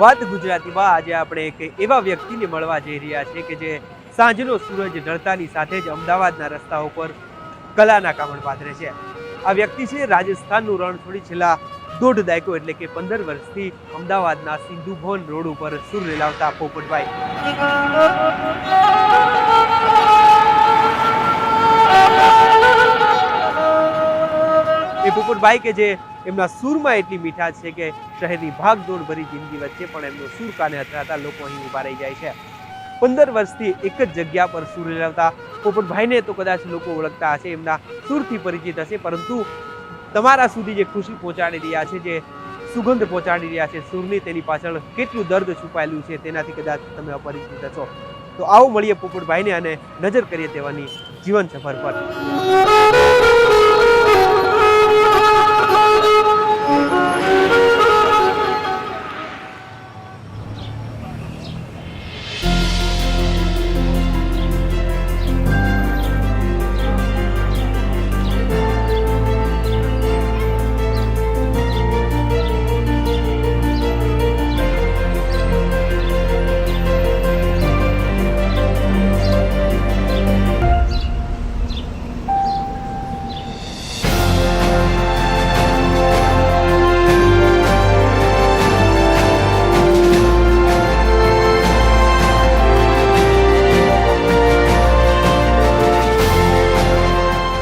વાત ગુજરાતીમાં આજે આપણે એક એવા વ્યક્તિને મળવા જઈ રહ્યા છે કે જે સાંજનો સૂરજ ઢળતાની સાથે જ અમદાવાદના રસ્તાઓ પર કલાના કામણ પાથરે છે. આ વ્યક્તિ છે રાજસ્થાનનું રણ છોડી છેલ્લા દોઢ દાયકો એટલે કે પંદર વર્ષથી અમદાવાદના સિંધુ ભવન રોડ ઉપર સુર રેલાવતા પોપટભાઈ. એ પોપટભાઈ કે જે એમના સૂરમાં એટલી મીઠા છે કે શહેરની ભાગદોડ ભરી જિંદગી વચ્ચે પણ એમનો સૂર કાને અથડાતા લોકો અહીં ઊભા રહી જાય છે. પંદર વર્ષથી એક જ જગ્યા પર સૂર રેલાવતા પોપટભાઈને તો કદાચ લોકો ઓળખતા હશે, એમના સૂરથી પરિચિત હશે, પરંતુ તમારા સુધી જે ખુશી પહોંચાડી રહ્યા છે, જે સુગંધ પહોંચાડી રહ્યા છે સૂરની, તેની પાછળ કેટલું દર્દ છુપાયેલું છે, તેનાથી કદાચ તમે અપરિચિત હશો. તો આવો મળીએ પોપટભાઈને અને નજર કરીએ તેવાની જીવન સફર પર. Thank you.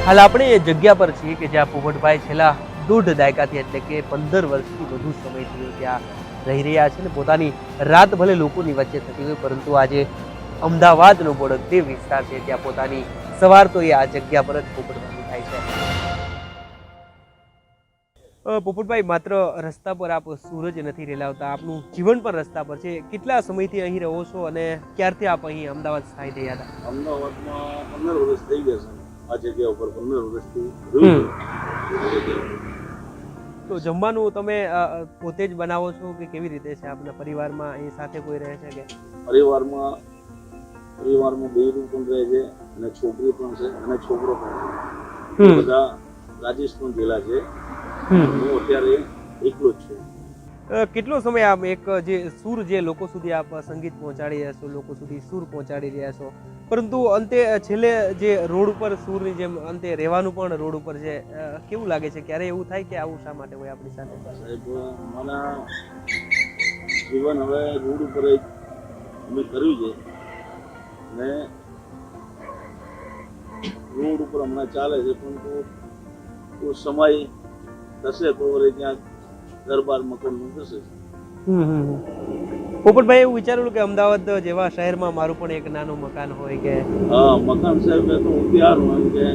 હાલ આપણે એ જગ્યા પર છીએ કે જ્યાં પોપટભાઈ છેલ્લા દોઢ દાયકાથી એટલે કે પંદર વર્ષથી વધુ સમયથી ત્યાં રહી રહ્યા છે ને પોતાની રાત ભલે લોકોની વચ્ચે થતી હોય, પરંતુ આજે અમદાવાદનો તે વિસ્તાર છે, ત્યાં પોતાની સવાર તો એ આ જગ્યા પર જ પોપટભાઈ થાય છે. પોપટભાઈ, માત્ર રસ્તા પર આપ સૂરજ નથી રેલાવતા, આપનું જીવન પણ રસ્તા પર છે. કેટલા સમયથી અહીં રહો છો અને ક્યારથી આપ અહીં અમદાવાદ સ્થાયી થયા હતા? અમદાવાદમાં પંદર વર્ષ થઈ ગયા છે. આ જગ્યા ઉપર પંદર વર્ષથી રહ્યું તો જમવાનું તમે પોતે જ બનાવો છો કે કેવી રીતે છે? આપના પરિવારમાં અહીં સાથે કોઈ રહે છે કે? પરિવારમાં પરિવારમાં બેયરું પણ રહે છે અને છોકરી પણ છે અને છોકરો પણ છે. બધા રાજસ્થાન જિલ્લા છે. હું અત્યારે એકલો જ છું. કેટલો સમય આમ એક, જે સૂર જે લોકો સુધી આપ સંગીત પહોંચાડી રહ્યા છો, લોકો સુધી સૂર પહોંચાડી રહ્યા છો? પરંતુ અંતે છેલ્લે જે રોડ ઉપર સૂરની જેમ અંતે રહેવાનું પણ રોડ ઉપર છે કેવું લાગે છે? ક્યારે એવું થાય કે આવું શા માટે હોય આપણી સાથે? સાહેબ, મને જીવન હવે રોડ ઉપર અમે કર્યું છે. ને રોડ ઉપર હમણાં ચાલે છે, પરંતુ સમય થશે તો ત્યાં ઘર બાર મકાનનું થશે પોપટભાઈ એવું વિચારેલું કે અમદાવાદ જેવા શહેરમાં મારું પણ એક નાનું મકાન હોય કે હા મકાન સાહેબ તો હું તૈયાર હું કે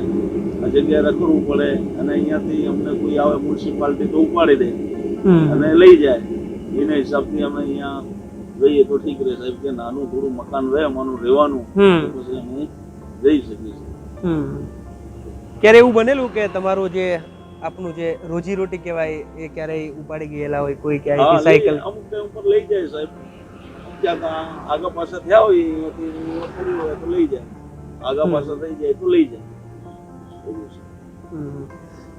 આ જગ્યાએ રખડવું પડે અને અહીંયાથી અમને કોઈ આવે મ્યુનિસિપાલિટી તો ઉપાડી દે અને લઈ જાય. એના હિસાબથી અમે અહીંયા જઈએ તો ઠીક રહે સાહેબ કે નાનું થોડું મકાન રહે અમારું રહેવાનું. પછી અમે જઈ શકીએ છીએ. ક્યારે એવું બનેલું કે તમારું જે આપનું જે રોજી રોટી કહેવાય એ ક્યારેય ઉપાડી ગયેલા હોય કોઈ ક્યારેય ક્યાંય સાયકલ અમુક ઉપર લઈ જાય સાહેબ. આગા પાછા થયા હોય તો લઈ જાય. આગા પાછા થઈ જાય તો લઈ જાય.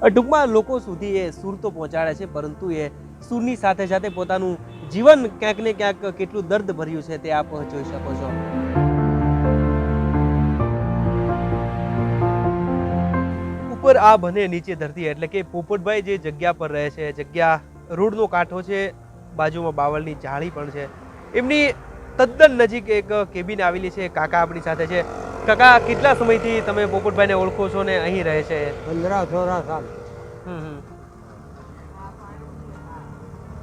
ટૂંકમાં લોકો સુધી એ સૂર તો પહોંચાડે છે પરંતુ એ સૂરની સાથે સાથે પોતાનું જીવન ક્યાંક ને ક્યાંક કેટલું દર્દ ભર્યું છે તે આપ જોઈ શકો છો. ઉપર આ બને નીચે ધરતી એટલે કે પોપટભાઈ જે જગ્યા પર રહે છે જગ્યા રોડનો કાંઠો છે બાજુમાં બાવળની જાળી પણ છે. એમની તદ્દન નજીક એક કેબિન આવેલી છે કાકા આપણી સાથે છે. કાકા કેટલા સમયથી તમે પોપટભાઈને ઓળખો છો ને અહીં રહે છે?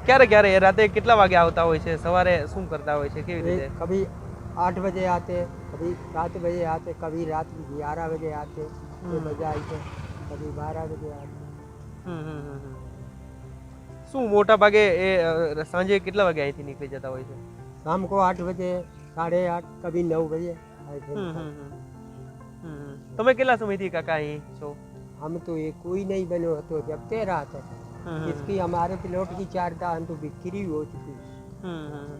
ક્યારે ક્યારે? રાતે કેટલા વાગે આવતા હોય છે? સવારે શું કરતા હોય છે? કેવી રીતે? કભી આઠ બજે આતે કભી સાત બજે આતે કભી રાત ગ્યારહ બજે આતે. બજા આવી છે आते कभी बारह बजे आते હમ હમ હમ હમ. શું મોટા ભાગે એ અ, સાંજે કેટલા વાગે અહીંથી નીકળી જતા હોય છે शाम को आठ बजे साढ़े आठ कभी नौ बजे ऐसे હમ હમ હમ. હમ હમ. તમે કેટલા સમયથી કાકા અહીં છો हम तो ये कोई नहीं बनो तो जब ते रहा था હમ હમ. इसकी हमारे प्लॉट की चार दान तो बिक्री हो चुकी હમ હમ.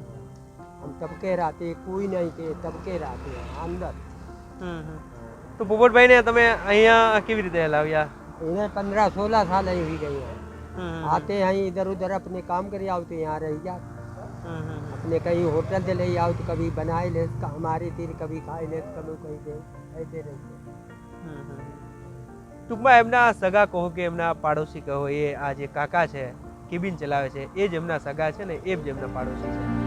हम तब के रहते कोई नहीं थे तब के रहते अंदर હમ હમ. તો પોપટભાઈને તમે અહીંયા કેવી રીતે લાવ્યા इन्हें पंद्रह सोलह साल यहीं हुई गई है आते हैं इधर उधर अपने काम कर आते यहाँ रह जा अपने कहीं होटल से ले आओ तो कभी बनाए ले हमारे तीर कभी खाए ले कभी कहीं दे ऐसे रहिए ટૂંકમાં એમના સગા કહો કે એમના પાડોશી કહો એ આ જે કાકા છે કેબિન ચલાવે છે એ જ એમના સગા છે ને એ જ એમના પાડોશી છે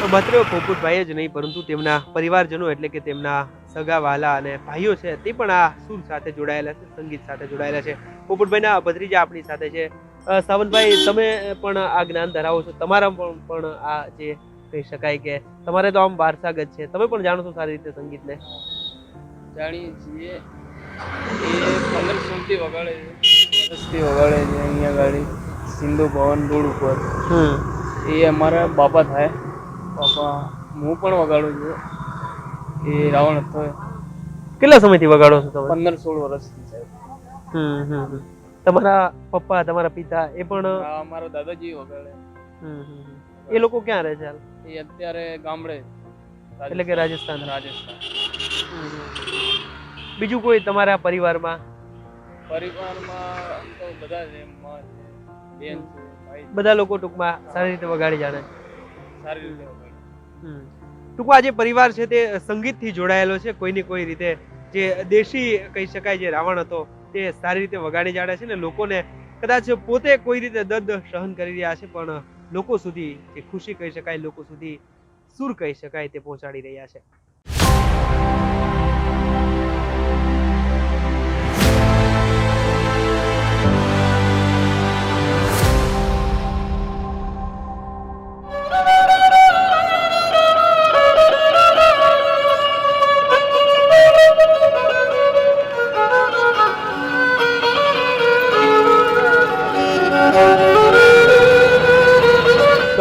તો માત્ર પોપટભાઈ જ નહીં પરંતુ તેમના પરિવારજનો એટલે કે તેમના સગા વાલા અને ભાઈઓ છે તે પણ આ સુર સાથે જોડાયેલા છે સંગીત સાથે જોડાયેલા છે. પોપટભાઈના ભત્રીજા આપણી સાથે છે. સાવંતભાઈ તમે પણ આ જ્ઞાન ધરાવો છો. તમારા પણ પણ આ જે કહી શકાય કે તમારે તો આમ વારસાગત છે. તમે પણ જાણો છો સારી રીતે સંગીતને? જાણીએ છીએ. એ પંદર સુધી વગાડે છે. વર્ષથી વગાડે છે અહીંયા ગાડી. સિંધુ ભવન રોડ ઉપર. એ અમારા બાપા થાય. બાપા હું પણ વગાડું છું. એ રાવણ હતો. કેટલા સમયથી વગાડો છો તમે? પંદર સોળ વર્ષથી સાહેબ હમ, હમ. તમારા પપ્પા તમારા પિતા એ પણ અમારા દાદાજી વગાડે. હમ. એ લોકો ક્યાં રહે છે હાલ? એ અત્યારે ગામડે. એટલે કે રાજસ્થાન. રાજસ્થાન. બીજું કોઈ તમારા પરિવારમાં? પરિવારમાં તો બધા છે બેન બધા લોકો ટૂંકમાં સારી રીતે વગાડી જાણે. સારી રીતે. ટૂંકમાં જે પરિવાર છે તે સંગીતથી જોડાયેલો છે કોઈની કોઈ રીતે જે દેશી કહી શકાય, જે રાવણ હતો, તે સારી રીતે વગાડી જાણે છે ને લોકોને કદાચ પોતે કોઈ રીતે દર્દ સહન કરી રહ્યા છે, પણ લોકો સુધી જે ખુશી કહી શકાય, લોકો સુધી સુર કહી શકાય તે પહોંચાડી રહ્યા છે.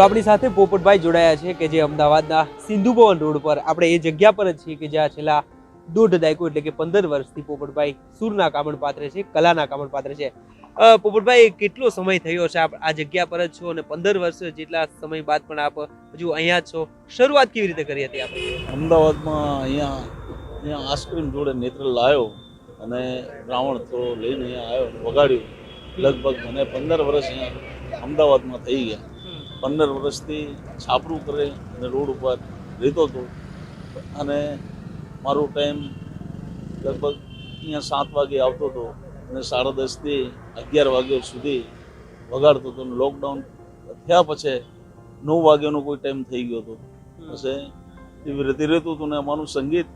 આપણી સાથે પોપટભાઈ જોડાયા છે, કે જે અમદાવાદના સિંધુ ભવન રોડ પર. આપણે એ જગ્યા પર જ છીએ કે જ્યાં છેલ્લા દોઢ દાયકો એટલે કે પંદર વર્ષથી પોપટભાઈ સૂરના કામણ પાત્ર છે, કલાના કામણ પાત્ર છે. પોપટભાઈ, કેટલો સમય થયો છે આપ આ જગ્યા પર જ છો અને પંદર વર્ષ જેટલા સમય બાદ પણ આપ હજુ અહીંયા જ છો? શરૂઆત કેવી રીતે કરી હતી આપણે? અમદાવાદમાં અહીંયા અહીંયા આઈસ્ક્રીમ જોડે નેત્ર લાવ્યો અને રાવણ થોડો લઈને અહીંયા આવ્યો, વગાડ્યું. લગભગ મને પંદર વર્ષ અહીંયા અમદાવાદમાં થઈ ગયા. પંદર વર્ષથી છાપરું કરે અને રોડ ઉપર રહેતો હતો. અને મારો ટાઈમ લગભગ અહીંયા સાત વાગે આવતો હતો અને સાડા દસથી અગિયાર વાગ્યા સુધી વગાડતો હતો લોકડાઉન થયા પછી નવ વાગ્યાનો કોઈ ટાઈમ થઈ ગયો હતો. પછી એવી રીતે રહેતું હતું ને અમારું સંગીત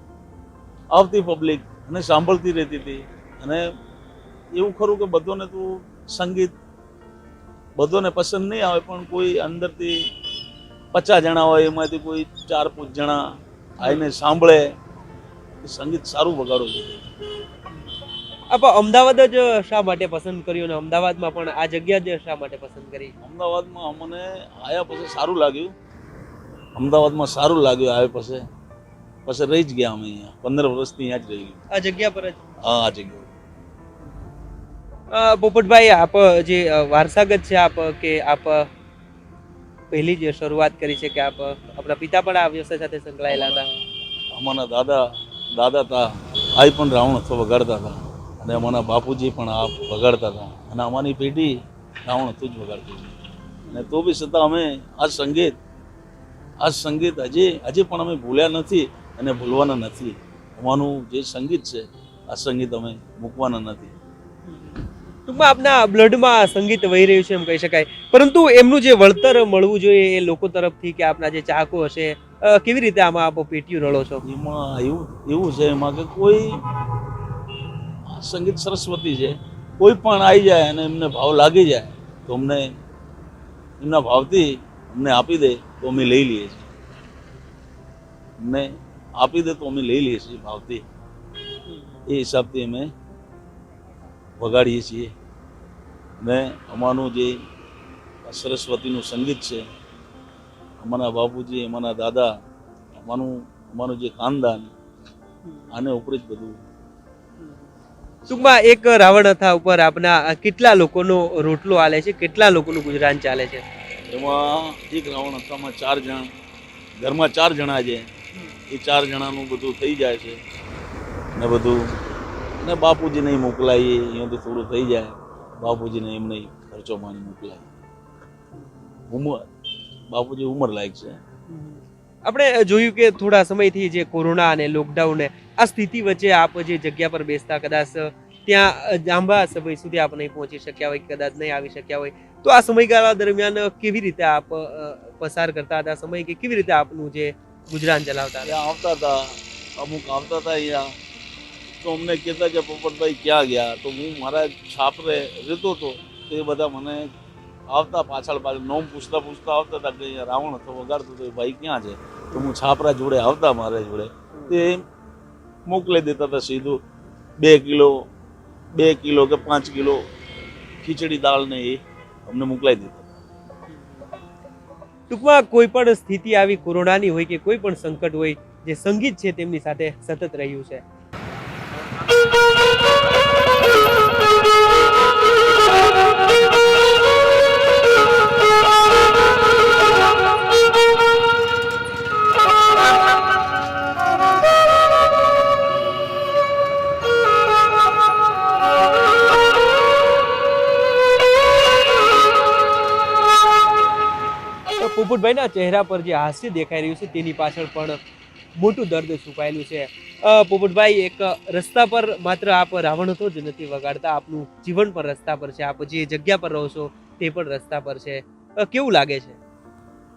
આવતી પબ્લિક અને સાંભળતી રહેતી હતી. અને એવું ખરું કે બધોને તો સંગીત બધાને પસંદ નહીં આવે પણ કોઈ અંદરથી પચાસ જણા હોય એમાંથી કોઈ ચાર પાંચ જણા આવીને સાંભળે સંગીત સારું વગાડો છે. આપ અમદાવાદ જ શા માટે પસંદ કર્યું અને અમદાવાદમાં પણ આ જગ્યા જ શા માટે પસંદ કરી? અમદાવાદમાં અમને આયા પછી સારું લાગ્યું. અમદાવાદમાં સારું લાગ્યું આવ્યા પછી. પછી રહી જ ગયા અમે અહીંયા. પંદર વર્ષથી અહીંયા જ રહી ગયું. આ જગ્યા પર જ? હા આ જગ્યાએ અ, પોપટભાઈ, આપ જે વારસાગત છે, આપ કે આપ પહેલી જે શરૂઆત કરી છે કે આપ આપણા પિતા પણ આ વ્યવસાય સાથે સંકળાયેલા હતા? અમારા દાદા દાદા હતા આઈ પણ રાવણ અથવા વગાડતા હતા. અને અમારા બાપુજી પણ આ વગાડતા હતા. અને અમારી પેઢી રાવણ હતું જ વગાડતી હતી. અને તો બી છતાં અમે આ સંગીત આ સંગીત હજી હજી પણ અમે ભૂલ્યા નથી અને ભૂલવાના નથી. અમારું જે સંગીત છે, આ સંગીત અમે મૂકવાના નથી. ટૂંકમાં આપના બ્લડમાં સંગીત વહી રહ્યું છે એમ કહી શકાય. પરંતુ એમનું જે વળતર મળવું જોઈએ એ લોકો તરફથી કે આપના જે ચાહકો હશે કેવી રીતે આમાં આપ પેટીયું રળો છો? એમાં એવું એવું છે એમાં કે કોઈ સંગીત સરસ્વતી છે, કોઈ પણ આવી જાય અને એમને ભાવ લાગી જાય, તો અમને એમના ભાવથી અમને આપી દે તો અમે લઈ લઈએ છીએ. અમને આપી દે તો અમે લઈ લઈએ છીએ ભાવથી. એ હિસાબથી અમે વગાડીએ છીએ. ને અમારું જે સરસ્વતીનું સંગીત છે અમારા બાપુજી અમારા દાદા અમારું અમારું જે ખાનદાન આને ઉપર જ બધું. ટૂંકમાં એક રાવણ હતા ઉપર આપના કેટલા લોકોનો રોટલો આલે છે કેટલા લોકોનું ગુજરાન ચાલે છે? એમાં એક રાવણ હતામાં ચાર જણ ઘરમાં ચાર જણા છે. એ ચાર જણાનું બધું થઈ જાય છે. ને બધું ને બાપુજીને મોકલાઈએ તો થોડું થઈ જાય. બાપુજીને એમને ખર્ચો માની મોકલાય. ઉંમર બાપુજી ઉંમર લાયક છે. આપણે જોયું કે થોડા સમયથી જે કોરોના અને લોકડાઉન આ સ્થિતિ વચ્ચે આપ જે જગ્યા પર બેસતા કદાચ ત્યાં લાંબા સમય સુધી આપ નહીં પહોંચી શક્યા હોય કદાચ નહીં આવી શક્યા હોય તો આ સમયગાળા દરમિયાન કેવી રીતે આપ પસાર કરતા હતા? સમય કે કેવી રીતે આપનું જે ગુજરાન ચલાવતા હતા? આવતા હતા અમુક આવતા હતા અહીંયા. તો અમને કહેતા કે, પોપટભાઈ, ક્યાં ગયા? તો હું મારા છાપરે રહેતો હતો. તો એ બધા મને આવતા પાછળ પાછળ નોમ પૂછતા પૂછતા આવતા હતા કે અહીંયા રાવણ હતો, વગાડતો હતો, એ ભાઈ ક્યાં છે? તો હું છાપરા જોડે આવતા મારા જોડે. તે મોકલી દેતા હતા સીધું બે કિલો બે કિલો કે પાંચ કિલો ખીચડી, દાળ ને એ અમને મોકલાઈ દેતા ટૂંકમાં કોઈ પણ સ્થિતિ આવી કોરોનાની હોય કે કોઈ પણ સંકટ હોય, જે સંગીત છે તેમની સાથે સતત રહ્યું છે. પોપટભાઈના ચહેરા પર જે હાસ્ય દેખાઈ રહ્યું છે, તેની પાછળ પણ મોટું દર્દ છુપાયેલું છે. પોપટભાઈ એક રસ્તા પર માત્ર આપ રાવણ તો જ નથી વગાડતા, આપનું જીવન પણ રસ્તા પર છે. આપ જે જગ્યા પર રહો છો, તે પણ રસ્તા પર છે. કેવું લાગે છે?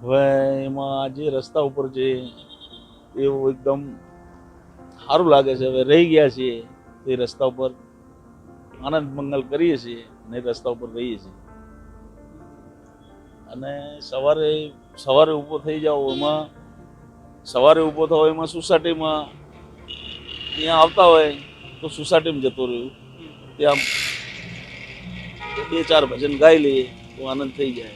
હવે એમાં જે રસ્તા ઉપર છે એવું એકદમ સારું લાગે છે, હવે રહી ગયા છીએ તે રસ્તા ઉપર. આનંદ મંગલ કરીએ છીએ અને રસ્તા ઉપર રહીએ છીએ. અને સવારે સવારે ઊભો થઈ જાઓ એમાં. સવારે ઊભો થાવ એમાં સોસાયટીમાં. ત્યાં આવતા હોય તો સોસાયટીમાં જતો રહ્યું. ત્યાં બે ચાર ભજન ગાઈ લઈએ તો આનંદ થઈ જાય.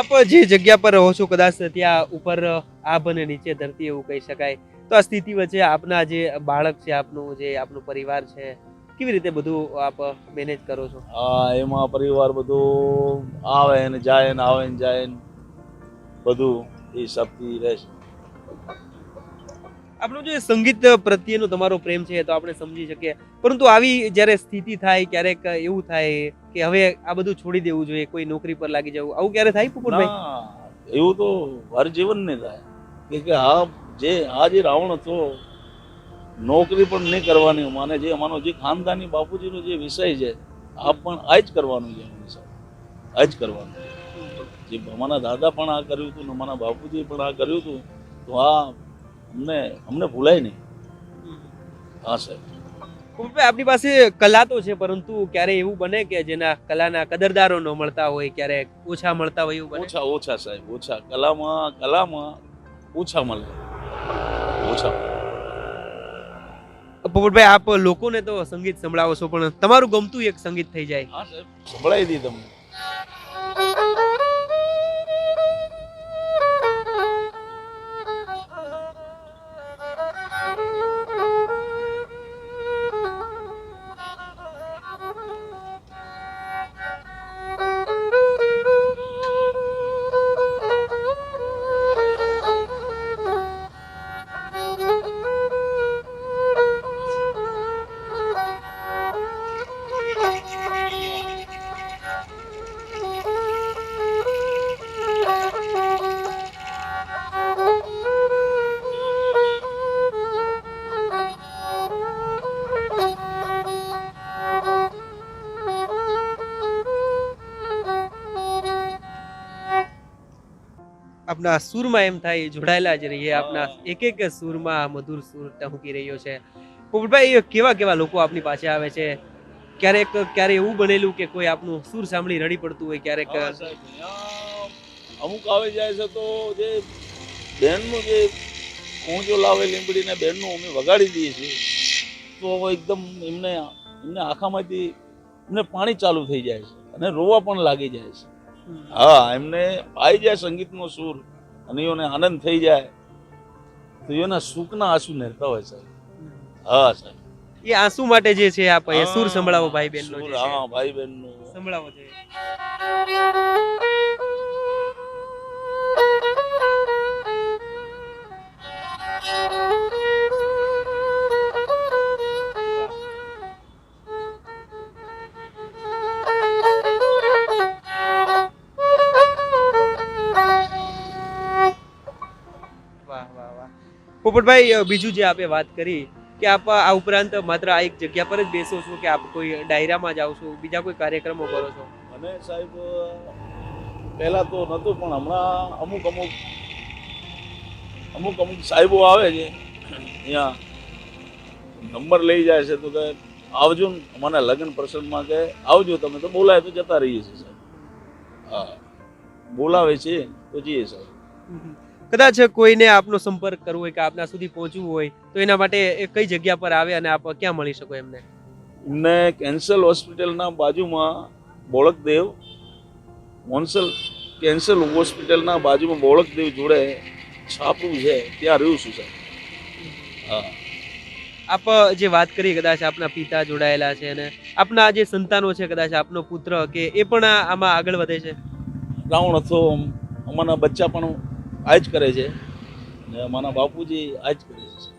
આપ જે જગ્યા પર રહો છો કદાચ ત્યાં ઉપર આભ અને નીચે ધરતી એવું કહી શકાય. તો આ સ્થિતિ વચ્ચે આપના જે બાળક છે, આપનું જે આપનું પરિવાર છે કેવી રીતે બધું આપ મેનેજ કરો છો? હા એમાં પરિવાર બધું આવે ને જાય ને આવે ને જાય ને બધું એ સબથી રહેશે આપણું જે સંગીત પ્રત્યેનો તમારો પ્રેમ છે તો આપણે સમજી શકીએ. પરંતુ આવી જ્યારે સ્થિતિ થાય ક્યારેક એવું થાય કે હવે આ બધું છોડી દેવું જોઈએ કોઈ નોકરી પર લાગી જવું આવું ક્યારે થાય પુપુરભાઈ એવું તો હર જીવન ને થાય. કે હા જે આ જે રાવણ હતો નોકરી પણ નહીં કરવાની માને જે અમારો જે ખાનદાની બાપુજીનો જે વિષય છે આ પણ આ જ કરવાનું છે આ જ કરવાનું જે અમારા દાદા પણ આ કર્યું હતું ને અમારા બાપુજી પણ આ કર્યું હતું તો આ અમને અમને ભૂલાય નહીં. હા સાહેબ. પુપુરભાઈ આપણી પાસે કલા તો છે પરંતુ ક્યારે એવું બને કે જેના કલાના કદરદારો ન મળતા હોય ક્યારેક ઓછા મળતા હોય એવું બને? ઓછા ઓછા સાહેબ ઓછા. કલામાં કલામાં ઓછા મળે. ઓછા પોપટભાઈ, આપ લોકોને તો સંગીત સંભળાવો છો, પણ તમારું ગમતું એક સંગીત થઈ જાય. સંભળાવી દી તમને. આપના સૂરમાં એમ થાય જોડાયેલા જ રહીએ. આપના એક એક સૂરમાં મધુર સૂર ટહુકી રહ્યો છે. પોપટભાઈ કેવા કેવા લોકો આપની પાસે આવે છે? ક્યારેક ક્યારે એવું બનેલું કે કોઈ આપનું સૂર સાંભળી રડી પડતું હોય ક્યારેક? અમુક આવી જાય છે તો જે બહેનનું જે કોંજો લાવે લીંબડીને બહેનનું અમે વગાડી દઈએ છીએ. તો એકદમ એમને એમને આંખામાંથી એમને પાણી ચાલુ થઈ જાય છે અને રોવા પણ લાગી જાય છે. હા એમને આવી જાય સંગીતનો સૂર. અને એઓને આનંદ થઈ જાય. તો એના સુખના આંસુ નહેરતા હોય સાહેબ. હા સાહેબ. એ આંસુ માટે જે છે આપ એ સૂર સંભળાવો ભાઈ બહેનનો જે હા ભાઈ બહેનનું સંભળાવો છે પોપટભાઈ બીજું જે આપે વાત કરી કે આપ આ ઉપરાંત માત્ર આ એક જગ્યા પર જ બેસો છો કે આપ કોઈ ડાયરામાં જાઓ છો બીજા કોઈ કાર્યક્રમો કરો છો? અને સાહેબ પહેલા તો નહોતું પણ હમણાં અમુક અમુક અમુક અમુક સાહેબો આવે છે અહીંયા નંબર લઈ જાય છે તો કે આવજો ને. અમારા લગ્ન પ્રસંગમાં કે આવજો તમે તો બોલાય તો જતા રહીએ છીએ સાહેબ. હા બોલાવે છે તો જઈએ સાહેબ. કદાચ કોઈને આપનો સંપર્ક કરવો હોય કે આપના સુધી પહોંચવું હોય તો એના માટે એ કઈ જગ્યા પર આવે અને આપ ક્યાં મળી શકો એમને? એમને કેન્સલ હોસ્પિટલના બાજુમાં બોળકદેવ મોન્સલ કેન્સલ હોસ્પિટલના બાજુમાં બોળકદેવ જોડે છાપવું છે ત્યાં રહ્યું છું સાહેબ. હા. આપ જે વાત કરી કદાચ આપના પિતા જોડાયેલા છે અને આપના જે સંતાનો છે કદાચ આપનો પુત્ર કે એ પણ આમાં આગળ વધે છે? રાવણ હતો અમારા બચ્ચા પણ આ જ કરે છે ને મારા બાપુજી આ જ કરે છે.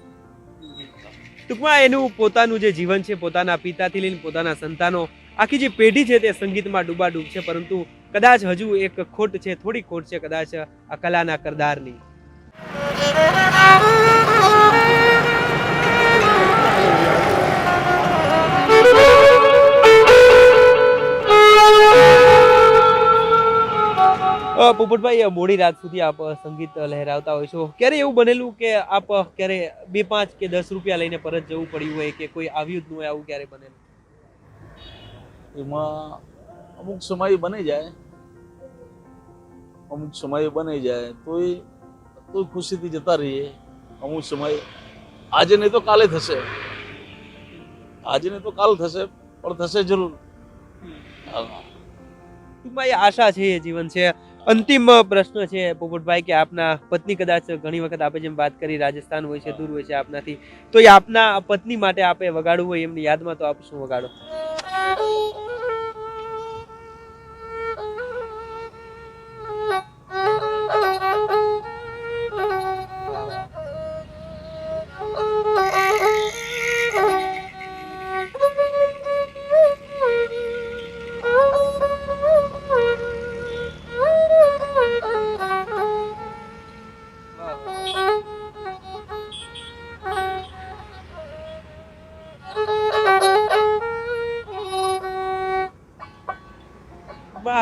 ટૂંકમાં એનું પોતાનું જે જીવન છે, પોતાના પિતાથી લઈને પોતાના સંતાનો, આખી જે પેઢી છે તે સંગીતમાં ડૂબાડૂબ છે, પરંતુ કદાચ હજુ એક ખોટ છે, થોડી ખોટ છે, કદાચ આ કલાના કરદારની. પોપટભાઈ મોડી રાત સુધી આપ સંગીત લહેરાવતા હોય છો. ક્યારે એવું બનેલું કે આપ ક્યારે બે પાંચ કે દસ રૂપિયા લઈને પરત જવું પડ્યું હોય કે કોઈ આવ્યું જ ન હોય આવું ક્યારે બનેલું? એમાં અમુક સમય બની જાય. અમુક સમય બની જાય. તોય તોય ખુશીથી જતા રહીએ. અમુક સમય આજે નહીં તો કાલે થશે. આજે નહીં તો કાલ થશે પણ થશે જરૂર. ટૂંકમાં એ આશા છે એ જીવન છે. અંતિમ પ્રશ્ન છે પોપટભાઈ કે આપના પત્ની કદાચ ઘણી વખત આપણે જેમ વાત કરી રાજસ્થાન હોય છે દૂર હોય છે આપનાથી. તો એ આપના પત્ની માટે આપે વગાડવું હોય એમની યાદમાં તો આપ શું વગાડો?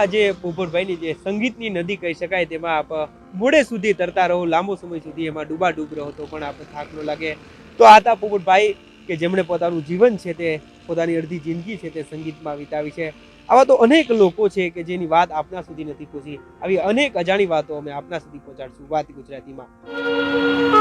ટૂંકમાં જે પોપટભાઈની જે સંગીતની નદી કહી શકાય, તેમાં આપ મોડે સુધી તરતા રહો, લાંબો સમય સુધી એમાં ડૂબા ડૂબ રહો તો પણ આપણે થાક ન લાગે. તો આ હતા પોપટભાઈ કે જેમણે પોતાનું જીવન છે તે, પોતાની અડધી જિંદગી છે તે સંગીતમાં વિતાવી છે. આવા તો અનેક લોકો છે કે જેની વાત આપના સુધી નથી પહોંચી. આવી અનેક અજાણી વાતો અમે આપના સુધી પહોંચાડશું. વાત ગુજરાતીમાં.